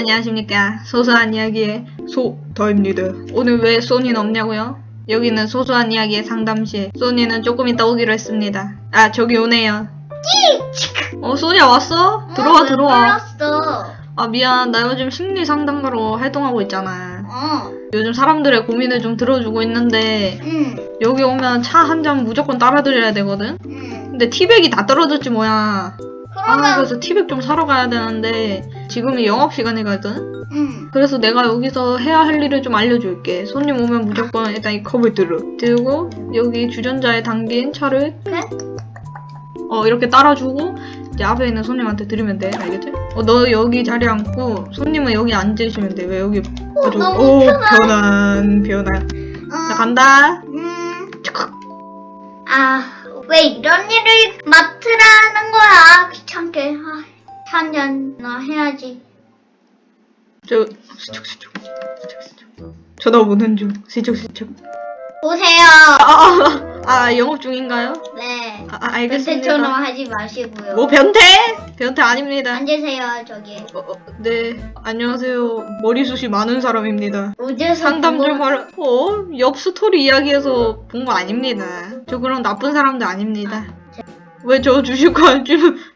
안녕하십니까. 소소한 이야기의 소더입니다. 오늘 왜 소니는 없냐고요? 여기는 소소한 이야기의 상담실. 소니는 조금 이따 오기로 했습니다. 아, 저기 오네요. 어, 소니야 왔어? 들어와, 왜 들어와. 불렀어? 아, 미안. 나 요즘 심리 상담가로 활동하고 있잖아. 어, 요즘 사람들의 고민을 좀 들어주고 있는데, 응, 여기 오면 차 한 잔 무조건 따라 드려야 되거든? 응. 근데 티백이 다 떨어졌지, 뭐야. 아, 그러면, 그래서 티백 좀 사러 가야 되는데, 지금이 영업 시간이거든? 응, 그래서 내가 여기서 해야 할 일을 좀 알려줄게. 손님 오면 무조건 일단 이 컵을 들어. 들고 여기 주전자에 담긴 차를 그래? 어 이렇게 따라주고 이제 앞에 있는 손님한테 드리면 돼. 알겠지? 어 너 여기 자리에 앉고 손님은 여기 앉으시면 돼. 왜 여기 아주 너무 오 편안 편안. 어, 자 간다. 음. 아, 왜 이런 일을 맡으라는 거야? 귀찮게. 아, 한잔나 해야지. 저 스쩍 스쩍 스쩍 스쩍. 쳐다보는 중 스쩍 스쩍. 보세요. 아, 아, 아 영업 중인가요? 네. 아, 아 알겠습니다. 변태처럼 하지 마시고요. 뭐 변태? 변태 아닙니다. 앉으세요, 저기. 어, 어, 네, 안녕하세요. 머리숱이 많은 사람입니다. 어제서 상담 좀 그거- 하러, 어? 옆 스토리 이야기에서 본 거 아닙니다. 저 그런 나쁜 사람들 아닙니다. 왜저안 주면,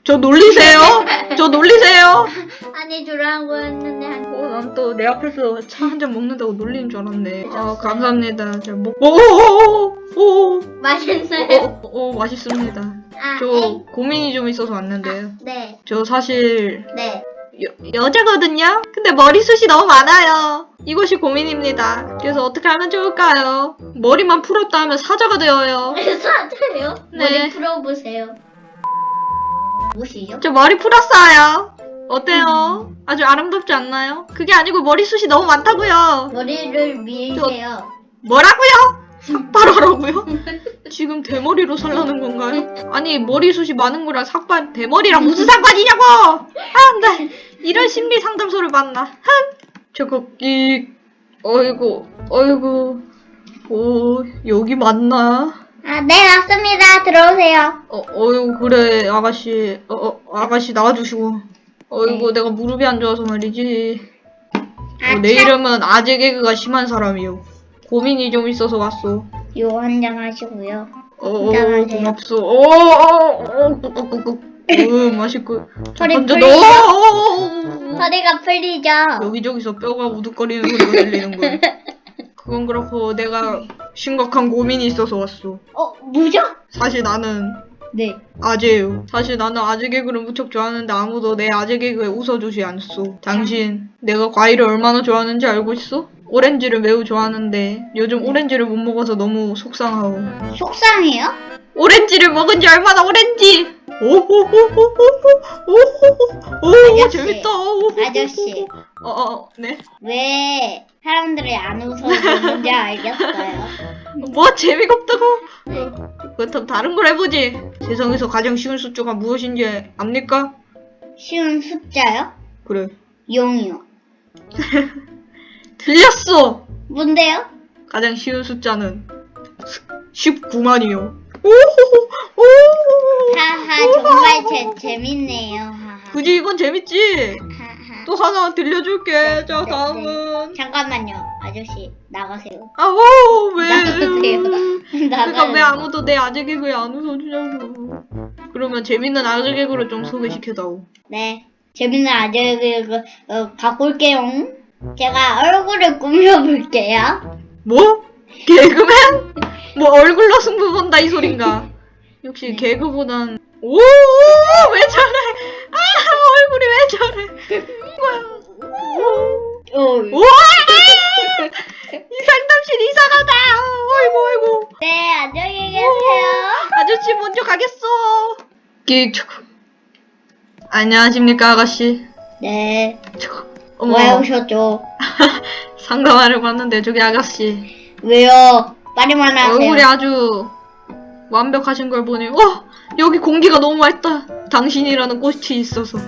저 놀리세요? 저 놀리세요? 아니, 주라고 했는데, 한... 어, 난또 내 앞에서 차 한 잔 먹는다고 놀리는 줄 알았네. 아, 감사합니다. 저 먹, 오, 오, 오, 오, 맛있어요? 오, 오, 맛있습니다. 아, 저 고민이 좀 있어서 왔는데요. 네, 저 사실 네. 여, 여자거든요? 근데 머리숱이 너무 많아요. 이것이 고민입니다. 그래서 어떻게 하면 좋을까요? 머리만 풀었다 하면 사자가 되어요. 사자요? 네. 머리 풀어보세요. 무엇이요? 저 머리 풀었어요. 어때요? 아주 아름답지 않나요? 그게 아니고 머리숱이 너무 많다고요. 머리를 밀세요. 뭐라고요? 삭발하라고요? 지금 대머리로 살라는 건가요? 아니 머리숱이 많은 거랑 삭발 대머리랑 무슨 상관이냐고! 아, 나 이런 심리 상담소를 만나. 흥! 저거 이 어이구 어이구 오 여기 맞나? 아, 네, 맞습니다. 들어오세요. 어 어이구 그래 아가씨 어, 어 아가씨 나와주시고 어이구 내가 무릎이 안 좋아서 말이지. 아, 어, 내 이름은 아재 개그가 심한 사람이요. 고민이 좀 있어서 왔어. 요 한 잔 하시고요. 어, 어, 안녕하세요. 고맙소. 어, 어, 어, 꾹 꾹 꾹꾹. 어, 맛있고. 허리 먼저 풀리죠? 넣어. 허리가 풀리죠? 여기저기서 뼈가 우득거리는 소리가 들리는 거야. 그건 그렇고 내가 심각한 고민이 있어서 왔어. 어, 뭐죠? 사실 나는 네. 아재예요. 사실 나는 아재 개그를 무척 좋아하는데 아무도 내 아재 개그에 웃어주지 않소. 당신 내가 과일을 얼마나 좋아하는지 알고 있어? 오렌지를 매우 좋아하는데 요즘 오렌지를 못 먹어서 너무 속상하오. 속상해요? 오렌지를 먹은 지 얼마나 오렌지? 오호호호호호호호호 오 아저씨. 재밌다. 오호호호호. 아저씨. 어, 어, 네. 왜 사람들이 안 웃어주는지 알겠어요. 뭐 재미가 없다고? 네. 그렇다면 다른 걸 해보지. 세상에서 가장 쉬운 숫자가 무엇인지 압니까? 쉬운 숫자요? 그래. 0이요. 틀렸어. 뭔데요? 가장 쉬운 숫자는 19만이요. 하하, 정말 재, 재밌네요. 하하. 굳이 이건 재밌지? 하하. 또 하나 들려줄게. 네, 자, 네, 다음은. 잠깐만요. 아저씨, 나가세요. 아, 오, 왜? 나가세요. 그러니까 나가요. 왜 아무도 내 아재 개그에 안 웃어주냐고. 그러면 재밌는 아재 개그를 좀 소개시켜다오. 네. 재밌는 아재 그, 어, 올게요. 제가 얼굴을 꾸며볼게요. 뭐? 개그맨? 뭐 얼굴로 승부 본다 이 소린가? 역시 네. 개그보단 오, 왜 저래? 아, 얼굴이 왜 저래? 어, 우와! 이 상담실 이상하다. 어이구, 어이구. 네, 안녕히 계세요. 아저씨 먼저 가겠어. 끼, 안녕하십니까 아가씨. 네. 어머, 왜 오셨죠? 상담하려고 왔는데 저기 아가씨 왜요? 말이만 하세요. 얼굴이 아주 완벽하신 걸 보니 와 여기 공기가 너무 맑다. 당신이라는 꽃이 있어서.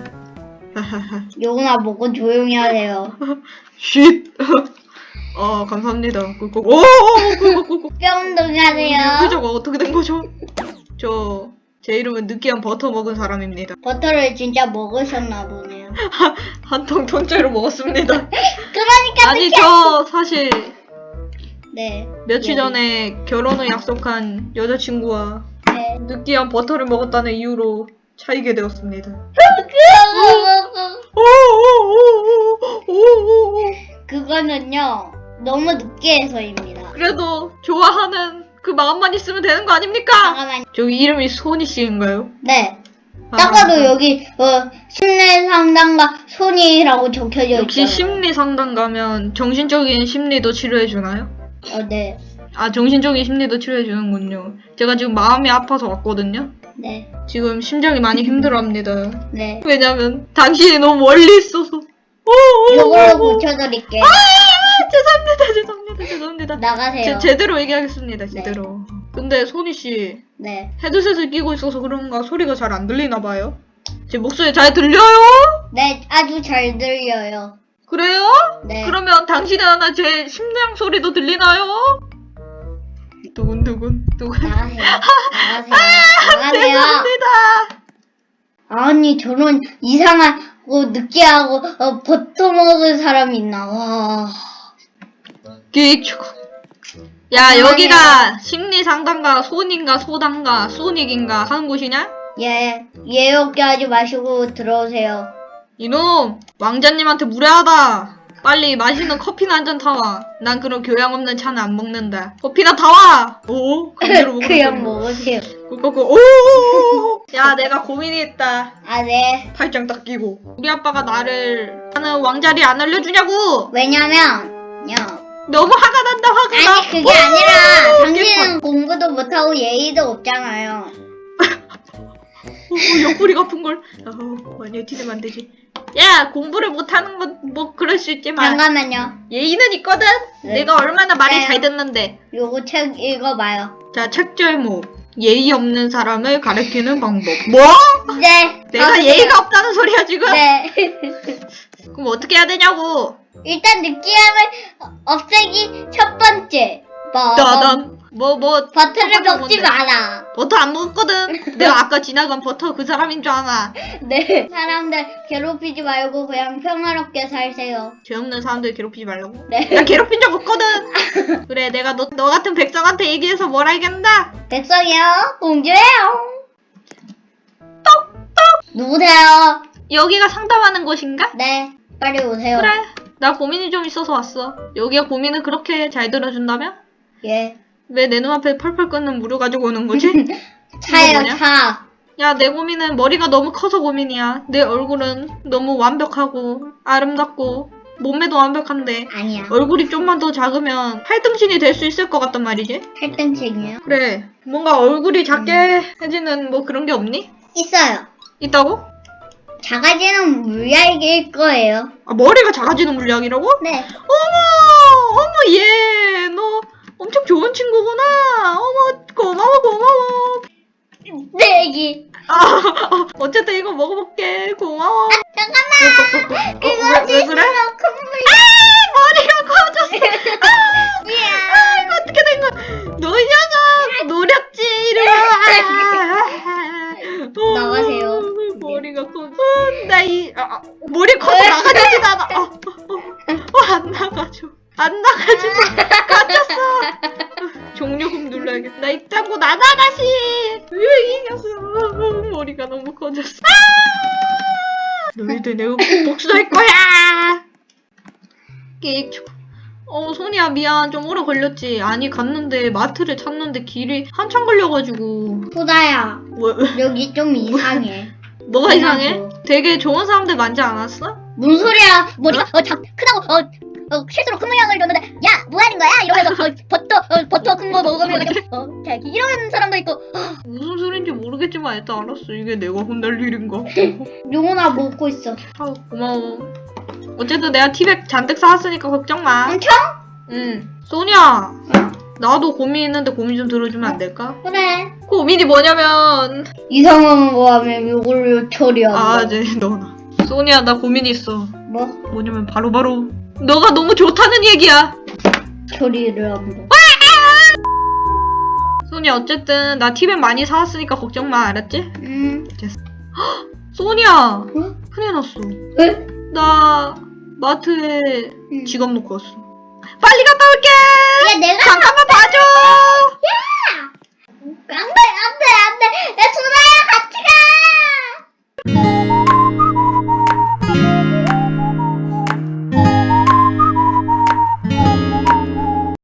요거나 먹고 조용히 하세요. 쉿. 아 감사합니다. 꿀꺽. 오, 꿀꺽 꿀꺽. 뼈 운동하세요. 그저가 어떻게 된 거죠? 저 제 이름은 느끼한 버터 먹은 사람입니다. 버터를 진짜 먹으셨나 보네요. 한 통 통째로 먹었습니다. 그러니까 아니 저 사실 네. 며칠 예. 전에 결혼을 약속한 여자친구와 네. 느끼한 버터를 먹었다는 이유로 차이게 되었습니다. 그거는요 너무 느끼해서입니다. 그래도 좋아하는 그 마음만 있으면 되는 거 아닙니까? 잠깐만. 저기 이름이 소니 씨인가요? 네. 아, 딱 봐도 여기 어 심내 상담가 손이라고 적혀져 역시 있잖아요. 심리 상담 가면 정신적인 심리도 치료해 주나요? 어, 네. 아 정신적인 심리도 치료해 주는군요. 제가 지금 마음이 아파서 왔거든요. 네. 지금 심장이 많이 힘들어합니다. 네. 왜냐면 당신이 너무 멀리 있어서. 오, 오, 이걸로 오, 오. 고쳐드릴게요. 아, 죄송합니다, 죄송합니다, 죄송합니다. 나가세요. 제, 제대로 얘기하겠습니다, 제대로. 근데 소니 씨 네. 헤드셋을 끼고 있어서 그런가 소리가 잘 안 들리나 봐요. 제 목소리 잘 들려요? 네, 아주 잘 들려요. 그래요? 네. 그러면 당신의 하나 제 심장 소리도 들리나요? 두근두근 두근. 나가세요. 나가세요. 나가세요. 죄송합니다. 아니, 저런 이상하고 느끼하고 어, 버터 먹은 사람이 있나. 와. 기축. 야. 여기가 심리 상담가 소닌가 소담가 소닉인가 하는 곳이냐? 예, 예 욕게 하지 마시고 들어오세요. 이놈 왕자님한테 무례하다. 빨리 맛있는 커피나 한 잔 타와. 난 그런 교양 없는 차는 안 먹는다. 커피나 타와. 오 강제로 그냥 먹으세요. 꿀꺽꿀. 오. 야 내가 고민이 있다. 아, 네. 팔짱 딱 끼고. 우리 아빠가 나를 하는 왕자리 안 알려주냐고. 왜냐면, 요. 너무 화가 난다 화가 나. 아니, 그게 오! 아니라, 당신은 공부도 못하고 예의도 없잖아요. 어, 옆구리 아픈 걸. 어, 많이 티내면 안 되지. 야, 공부를 못하는 건 뭐 그럴 수 있지만 잠깐만요. 예의는 있거든. 네. 내가 얼마나 말이 네. 잘 듣는데. 요거 책 읽어봐요. 자, 책 제목. 예의 없는 사람을 가르치는 방법. 뭐? 네. 내가. 예의가 없다는 소리야 지금? 네. 그럼 어떻게 해야 되냐고? 일단 느끼함을 없애기 첫 번째. 뭐, 따단. 뭐, 뭐. 버터를 먹지 뭔데? 마라. 버터 안 먹었거든. 내가 아까 지나간 버터 그 사람인 줄 아나. 네. 사람들 괴롭히지 말고 그냥 평화롭게 살세요. 죄 없는 사람들 괴롭히지 말라고. 네. 나 괴롭힌 적 없거든. 그래, 내가 너, 너 같은 백성한테 얘기해서 뭘 알겠나? 백성이요? 공주예요. 똑똑. 누구세요? 여기가 상담하는 곳인가? 네. 빨리 오세요. 그래. 나 고민이 좀 있어서 왔어. 여기가 고민을 그렇게 잘 들어준다면? 예. 왜 내 눈앞에 펄펄 끓는 물을 가지고 오는 거지? 차요, 뭐냐? 차. 야, 내 고민은 머리가 너무 커서 고민이야. 내 얼굴은 너무 완벽하고 아름답고 몸매도 완벽한데 아니야. 얼굴이 좀만 더 작으면 팔등신이 될 수 있을 것 같단 말이지? 8등책이요? 그래. 뭔가 얼굴이 작게 해지는 뭐 그런 게 없니? 있어요. 있다고? 작아지는 물약일 거예요. 아, 머리가 작아지는 물약이라고? 네. 어머, 어머, 얘, 너 엄청 좋은 친구구나. 어머, 고마워, 고마워. 내기. 아, 어쨌든 이거 먹어볼게. 고마워. 잠깐만. 어, 그거 왜, 그래? 콧물. 머리가 커졌어. 아, 아, 이거 어떻게 된 거야? 너이 녀석 노렸지, 이리 와. 어, 나가세요. 머리가 커. 어, 나 이, 아, 아, 머리 커서 나가지진 않아. 어, 어, 어, 어, 안 나가죠. 안 나가지고 갇혔어. 종료금 눌러야겠다. 나 있자고 나나 다시. 으이 녀석. 머리가 너무 커졌어. 아! 너희들 내가 꼭 복수할 거야. 깨익. 어, 소니야, 미안. 좀 오래 걸렸지. 아니, 갔는데, 마트를 찾는데 길이 한참 걸려가지고. 소다야. 왜, 왜, 여기 좀 이상해. 뭐가 이상해? 이상하고. 되게 좋은 사람들 많지 않았어? 뭔 소리야? 머리가 어, 작, 크다고 어, 어 실수로 큰 모양을 줬는데 야 뭐 하는 거야? 이러면서 어, 버터 어, 버터 큰 거 먹으면 어 자기 이런 사람도 있고 무슨 소린지 모르겠지만 일단 알았어. 이게 내가 혼날 일인가? 용훈아 먹고 있어. 아, 고마워. 어쨌든 내가 티백 잔뜩 사왔으니까 걱정 마. 엄청? 응. 소니야. 나도 고민 있는데 고민 좀 들어주면 안 될까? 그래. 고민이 뭐냐면 이상한 거 하면 이걸로 처리한다. 아, 이제 너나. 소니야, 나 고민이 있어. 뭐 뭐냐면 바로바로 너가 너무 좋다는 얘기야. 결의를 합니다. 소니야 어쨌든 나 티백 많이 사왔으니까 걱정 마 알았지? 음. 소니야 응? 큰일 났어. 왜? 나 마트에 응. 지갑 놓고 왔어. 빨리 갔다 올게. 야 내가 잠깐만 봐줘. 안돼 안돼 안돼. 야 소나야.